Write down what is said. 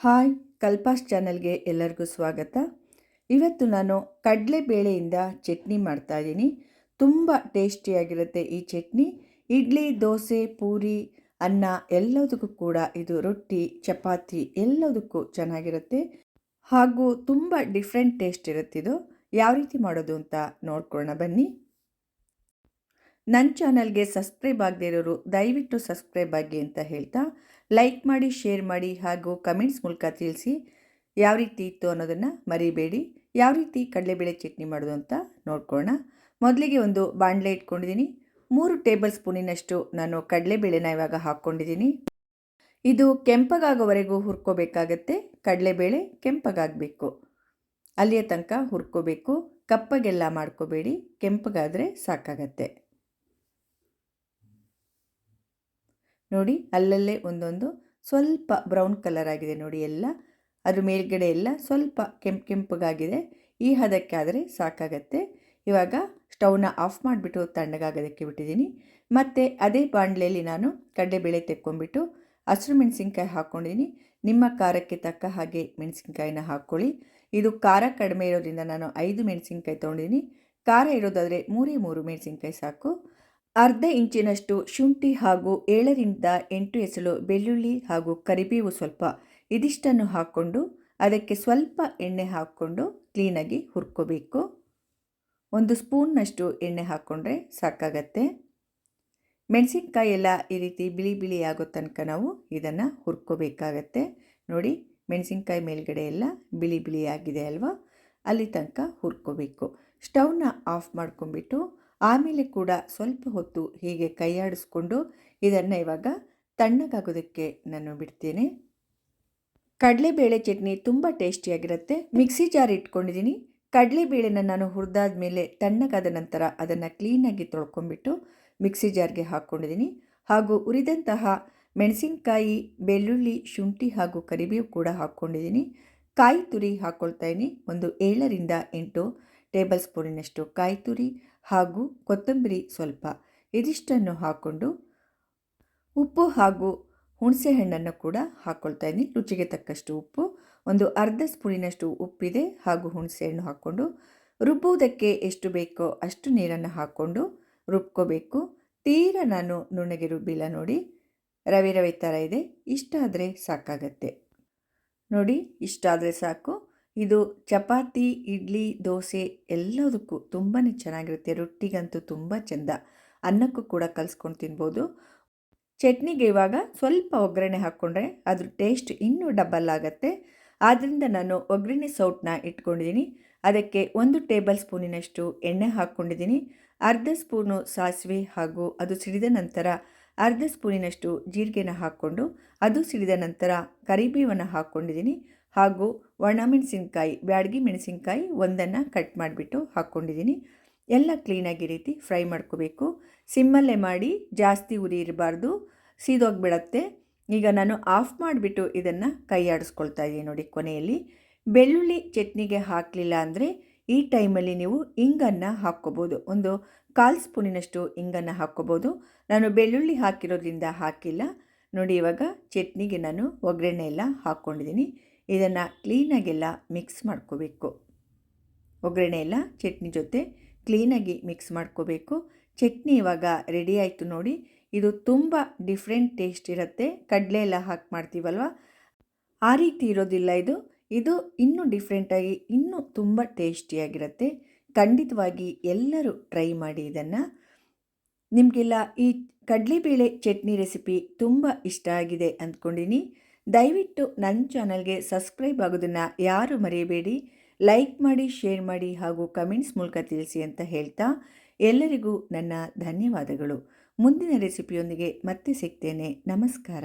Hi ಕಲ್ಪಾಸ್ ಚಾನಲ್ಗೆ ಎಲ್ಲರಿಗೂ ಸ್ವಾಗತ. ಇವತ್ತು ನಾನು ಕಡಲೆಬೇಳೆಯಿಂದ ಚಟ್ನಿ ಮಾಡ್ತಾಯಿದ್ದೀನಿ ತುಂಬ ಟೇಸ್ಟಿಯಾಗಿರುತ್ತೆ ಈ ಚಟ್ನಿ. ಇಡ್ಲಿ, ದೋಸೆ, ಪೂರಿ, ಅನ್ನ ಎಲ್ಲದಕ್ಕೂ ಕೂಡ ಇದು ರೊಟ್ಟಿ, ಚಪಾತಿ ಎಲ್ಲದಕ್ಕೂ ಚೆನ್ನಾಗಿರುತ್ತೆ. ಹಾಗೂ ತುಂಬ ಡಿಫ್ರೆಂಟ್ ಟೇಸ್ಟ್ ಇರುತ್ತಿದು. ಯಾವ ರೀತಿ ಮಾಡೋದು ಅಂತ ನೋಡ್ಕೊಳ್ಳೋಣ ಬನ್ನಿ. ನನ್ನ ಚಾನಲ್ಗೆ ಸಬ್ಸ್ಕ್ರೈಬ್ ಆಗದೇ ಇರೋರು ದಯವಿಟ್ಟು ಸಬ್ಸ್ಕ್ರೈಬ್ ಆಗಿ ಅಂತ ಹೇಳ್ತಾ ಲೈಕ್ ಮಾಡಿ, ಶೇರ್ ಮಾಡಿ ಹಾಗೂ ಕಮೆಂಟ್ಸ್ ಮೂಲಕ ತಿಳಿಸಿ ಯಾವ ರೀತಿ ಇತ್ತು ಅನ್ನೋದನ್ನು ಮರಿಬೇಡಿ. ಯಾವ ರೀತಿ ಕಡಲೆಬೇಳೆ ಚಟ್ನಿ ಮಾಡೋದು ಅಂತ ನೋಡ್ಕೊಳ್ಳೋಣ. ಮೊದಲಿಗೆ ಒಂದು ಬಾಣಲೆ ಇಟ್ಕೊಂಡಿದ್ದೀನಿ. ಮೂರು ಟೇಬಲ್ ಸ್ಪೂನಿನಷ್ಟು ನಾನು ಕಡಲೆಬೇಳೆನ ಇವಾಗ ಹಾಕ್ಕೊಂಡಿದ್ದೀನಿ. ಇದು ಕೆಂಪಗಾಗೋವರೆಗೂ ಹುರ್ಕೋಬೇಕಾಗತ್ತೆ. ಕಡಲೆಬೇಳೆ ಕೆಂಪಗಾಗಬೇಕು. ಅಲ್ಲಿಯ ತನಕ ಹುರ್ಕೋಬೇಕು. ಕಪ್ಪಗೆಲ್ಲ ಮಾಡ್ಕೋಬೇಡಿ. ಕೆಂಪಗಾದರೆ ಸಾಕಾಗತ್ತೆ. ನೋಡಿ ಅಲ್ಲಲ್ಲೇ ಒಂದೊಂದು ಸ್ವಲ್ಪ ಬ್ರೌನ್ ಕಲರ್ ಆಗಿದೆ ನೋಡಿ ಎಲ್ಲ. ಅದ್ರ ಮೇಲ್ಗಡೆ ಎಲ್ಲ ಸ್ವಲ್ಪ ಕೆಂಪು ಕೆಂಪಗಾಗಿದೆ. ಈ ಹದಕ್ಕೆ ಆದರೆ ಸಾಕಾಗತ್ತೆ. ಇವಾಗ ಸ್ಟವ್ನ ಆಫ್ ಮಾಡಿಬಿಟ್ಟು ತಣ್ಣಗಾಗೋದಕ್ಕೆ ಬಿಟ್ಟಿದ್ದೀನಿ. ಮತ್ತು ಅದೇ ಬಾಣಲೆಯಲ್ಲಿ ನಾನು ಕಡಲೆಬೇಳೆ ತೆಕ್ಕೊಂಬಿಟ್ಟು ಹಸಿರು ಮೆಣಸಿನ್ಕಾಯಿ ಹಾಕ್ಕೊಂಡಿದ್ದೀನಿ. ನಿಮ್ಮ ಖಾರಕ್ಕೆ ತಕ್ಕ ಹಾಗೆ ಮೆಣಸಿನ್ಕಾಯಿನ ಹಾಕ್ಕೊಳ್ಳಿ. ಇದು ಖಾರ ಕಡಿಮೆ ಇರೋದ್ರಿಂದ ನಾನು ಐದು ಮೆಣಸಿನ್ಕಾಯಿ ತೊಗೊಂಡಿದ್ದೀನಿ. ಖಾರ ಇರೋದಾದರೆ ಮೂರೇ ಮೂರು ಮೆಣಸಿನ್ಕಾಯಿ ಸಾಕು. ಅರ್ಧ ಇಂಚಿನಷ್ಟು ಶುಂಠಿ ಹಾಗೂ ಏಳರಿಂದ ಎಂಟು ಎಸಳು ಬೆಳ್ಳುಳ್ಳಿ ಹಾಗೂ ಕರಿಬೇವು ಸ್ವಲ್ಪ ಇದಿಷ್ಟನ್ನು ಹಾಕ್ಕೊಂಡು ಅದಕ್ಕೆ ಸ್ವಲ್ಪ ಎಣ್ಣೆ ಹಾಕ್ಕೊಂಡು ಕ್ಲೀನಾಗಿ ಹುರ್ಕೋಬೇಕು. ಒಂದು ಸ್ಪೂನ್ನಷ್ಟು ಎಣ್ಣೆ ಹಾಕ್ಕೊಂಡ್ರೆ ಸಾಕಾಗತ್ತೆ. ಮೆಣಸಿನ್ಕಾಯಿ ಎಲ್ಲ ಈ ರೀತಿ ಬಿಳಿ ಬಿಳಿ ಆಗೋ ತನಕ ನಾವು ಇದನ್ನು ಹುರ್ಕೋಬೇಕಾಗತ್ತೆ. ನೋಡಿ, ಮೆಣಸಿನ್ಕಾಯಿ ಮೇಲ್ಗಡೆ ಎಲ್ಲ ಬಿಳಿ ಬಿಳಿ ಆಗಿದೆ ಅಲ್ವಾ? ಅಲ್ಲಿ ತನಕ ಹುರ್ಕೋಬೇಕು. ಸ್ಟವ್ನ ಆಫ್ ಮಾಡ್ಕೊಂಬಿಟ್ಟು ಆಮೇಲೆ ಕೂಡ ಸ್ವಲ್ಪ ಹೊತ್ತು ಹೀಗೆ ಕೈಯಾಡಿಸ್ಕೊಂಡು ಇದನ್ನು ಇವಾಗ ತಣ್ಣಗಾಗೋದಕ್ಕೆ ನಾನು ಬಿಡ್ತೇನೆ. ಕಡಲೆಬೇಳೆ ಚಟ್ನಿ ತುಂಬ ಟೇಸ್ಟಿಯಾಗಿರುತ್ತೆ. ಮಿಕ್ಸಿ ಜಾರ್ ಇಟ್ಕೊಂಡಿದ್ದೀನಿ. ಕಡಲೆಬೇಳೆನ ನಾನು ಹುರಿದಾದ ಮೇಲೆ ತಣ್ಣಗಾದ ನಂತರ ಅದನ್ನು ಕ್ಲೀನಾಗಿ ತೊಳ್ಕೊಂಬಿಟ್ಟು ಮಿಕ್ಸಿ ಜಾರ್ಗೆ ಹಾಕ್ಕೊಂಡಿದ್ದೀನಿ. ಹಾಗೂ ಉರಿದಂತಹ ಮೆಣಸಿನಕಾಯಿ, ಬೆಳ್ಳುಳ್ಳಿ, ಶುಂಠಿ ಹಾಗೂ ಕರಿಬೇವು ಕೂಡ ಹಾಕ್ಕೊಂಡಿದ್ದೀನಿ. ಕಾಯಿ ತುರಿ ಹಾಕ್ಕೊಳ್ತಾ ಇದ್ದೀನಿ. ಒಂದು ಏಳರಿಂದ ಎಂಟು ಟೇಬಲ್ ಸ್ಪೂನಿನಷ್ಟು ಕಾಯಿ ತುರಿ ಹಾಗೂ ಕೊತ್ತಂಬರಿ ಸ್ವಲ್ಪ ಇದಿಷ್ಟನ್ನು ಹಾಕ್ಕೊಂಡು ಉಪ್ಪು ಹಾಗೂ ಹುಣಸೆ ಹಣ್ಣನ್ನು ಕೂಡ ಹಾಕ್ಕೊಳ್ತಾ ಇದ್ದೀನಿ. ರುಚಿಗೆ ತಕ್ಕಷ್ಟು ಉಪ್ಪು, ಒಂದು ಅರ್ಧ ಸ್ಪೂನಿನಷ್ಟು ಉಪ್ಪಿದೆ ಹಾಗೂ ಹುಣಸೆ ಹಣ್ಣು ಹಾಕ್ಕೊಂಡು ರುಬ್ಬುವುದಕ್ಕೆ ಎಷ್ಟು ಬೇಕೋ ಅಷ್ಟು ನೀರನ್ನು ಹಾಕ್ಕೊಂಡು ರುಬ್ಕೋಬೇಕು. ತೀರ ನಾನು ನುಣ್ಣಗೆ ರುಬ್ಬಿಲ್ಲ ನೋಡಿ, ರವೆ ರವೆ ಥರ ಇದೆ. ಇಷ್ಟ ಆದರೆ ಸಾಕಾಗತ್ತೆ. ನೋಡಿ ಇಷ್ಟಾದರೆ ಸಾಕು. ಇದು ಚಪಾತಿ, ಇಡ್ಲಿ, ದೋಸೆ ಎಲ್ಲದಕ್ಕೂ ತುಂಬಾ ಚೆನ್ನಾಗಿರುತ್ತೆ. ರೊಟ್ಟಿಗಂತೂ ತುಂಬ ಚೆಂದ. ಅನ್ನಕ್ಕೂ ಕೂಡ ಕಲಿಸ್ಕೊಂಡು ತಿನ್ಬೋದು. ಚಟ್ನಿಗೆ ಇವಾಗ ಸ್ವಲ್ಪ ಒಗ್ಗರಣೆ ಹಾಕ್ಕೊಂಡ್ರೆ ಅದ್ರ ಟೇಸ್ಟ್ ಇನ್ನೂ ಡಬಲ್ ಆಗುತ್ತೆ. ಆದ್ದರಿಂದ ನಾನು ಒಗ್ಗರಣೆ ಸೌಟ್ನ ಇಟ್ಕೊಂಡಿದ್ದೀನಿ. ಅದಕ್ಕೆ ಒಂದು ಟೇಬಲ್ ಸ್ಪೂನಿನಷ್ಟು ಎಣ್ಣೆ ಹಾಕ್ಕೊಂಡಿದ್ದೀನಿ. ಅರ್ಧ ಸ್ಪೂನು ಸಾಸಿವೆ ಹಾಗೂ ಅದು ಸಿಡಿದ ನಂತರ ಅರ್ಧ ಸ್ಪೂನಿನಷ್ಟು ಜೀರಿಗೆನ ಹಾಕ್ಕೊಂಡು ಅದು ಸಿಡಿದ ನಂತರ ಕರಿಬೇವನ್ನು ಹಾಕ್ಕೊಂಡಿದ್ದೀನಿ. ಹಾಗೂ ಒಣ ಮೆಣಸಿನ್ಕಾಯಿ, ಬ್ಯಾಡಗಿ ಮೆಣಸಿನ್ಕಾಯಿ ಒಂದನ್ನು ಕಟ್ ಮಾಡಿಬಿಟ್ಟು ಹಾಕ್ಕೊಂಡಿದ್ದೀನಿ ಎಲ್ಲ ಕ್ಲೀನಾಗಿ ರೀತಿ ಫ್ರೈ ಮಾಡ್ಕೋಬೇಕು. ಸಿಮ್ಮಲ್ಲೇ ಮಾಡಿ ಜಾಸ್ತಿ ಉರಿ ಇರಬಾರ್ದು, ಸೀದೋಗಿಬಿಡತ್ತೆ. ಈಗ ನಾನು ಆಫ್ ಮಾಡಿಬಿಟ್ಟು ಇದನ್ನು ಕೈ ಆಡಿಸ್ಕೊಳ್ತಾ ಇದ್ದೀನಿ ನೋಡಿ ಕೊನೆಯಲ್ಲಿ. ಬೆಳ್ಳುಳ್ಳಿ ಚಟ್ನಿಗೆ ಹಾಕಲಿಲ್ಲ ಅಂದರೆ ಈ ಟೈಮಲ್ಲಿ ನೀವು ಇಂಗನ್ನು ಹಾಕ್ಕೋಬೋದು. ಒಂದು ಕಾಲು ಸ್ಪೂನಿನಷ್ಟು ಇಂಗನ್ನು ಹಾಕ್ಕೋಬೋದು. ನಾನು ಬೆಳ್ಳುಳ್ಳಿ ಹಾಕಿರೋದ್ರಿಂದ ಹಾಕಿಲ್ಲ. ನೋಡಿ ಇವಾಗ ಚಟ್ನಿಗೆ ನಾನು ಒಗ್ಗರಣೆ ಎಲ್ಲ ಹಾಕ್ಕೊಂಡಿದ್ದೀನಿ ಇದನ್ನು ಕ್ಲೀನಾಗೆಲ್ಲ ಮಿಕ್ಸ್ ಮಾಡ್ಕೋಬೇಕು. ಒಗ್ಗರಣೆ ಎಲ್ಲ ಚಟ್ನಿ ಜೊತೆ ಕ್ಲೀನಾಗಿ ಮಿಕ್ಸ್ ಮಾಡ್ಕೋಬೇಕು. ಚಟ್ನಿ ಇವಾಗ ರೆಡಿ ಆಯಿತು ನೋಡಿ, ಇದು ತುಂಬ ಡಿಫ್ರೆಂಟ್ ಟೇಸ್ಟ್ ಇರುತ್ತೆ. ಕಡಲೆ ಎಲ್ಲ ಹಾಕಿ ಮಾಡ್ತೀವಲ್ವ? ಆ ರೀತಿ ಇರೋದಿಲ್ಲ ಇದು. ಇದು ಇನ್ನೂ ಡಿಫ್ರೆಂಟಾಗಿ ಇನ್ನೂ ತುಂಬ ಟೇಸ್ಟಿಯಾಗಿರುತ್ತೆ ಖಂಡಿತವಾಗಿ ಎಲ್ಲರೂ ಟ್ರೈ ಮಾಡಿ ಇದನ್ನು. ನಿಮಗೆಲ್ಲ ಈ ಕಡಲೆಬೇಳೆ ಚಟ್ನಿ ರೆಸಿಪಿ ತುಂಬ ಇಷ್ಟ ಆಗಿದೆ ಅಂದ್ಕೊಂಡಿನಿ. ದಯವಿಟ್ಟು ನನ್ನ ಚಾನಲ್ಗೆ ಸಬ್ಸ್ಕ್ರೈಬ್ ಆಗೋದನ್ನು ಯಾರು ಮರೆಯಬೇಡಿ ಲೈಕ್ ಮಾಡಿ, ಶೇರ್ ಮಾಡಿ ಹಾಗೂ ಕಮೆಂಟ್ಸ್ ಮೂಲಕ ತಿಳಿಸಿ ಅಂತ ಹೇಳ್ತಾ ಎಲ್ಲರಿಗೂ ನನ್ನ ಧನ್ಯವಾದಗಳು. ಮುಂದಿನ ರೆಸಿಪಿಯೊಂದಿಗೆ ಮತ್ತೆ ಸಿಗ್ತೇನೆ. ನಮಸ್ಕಾರ.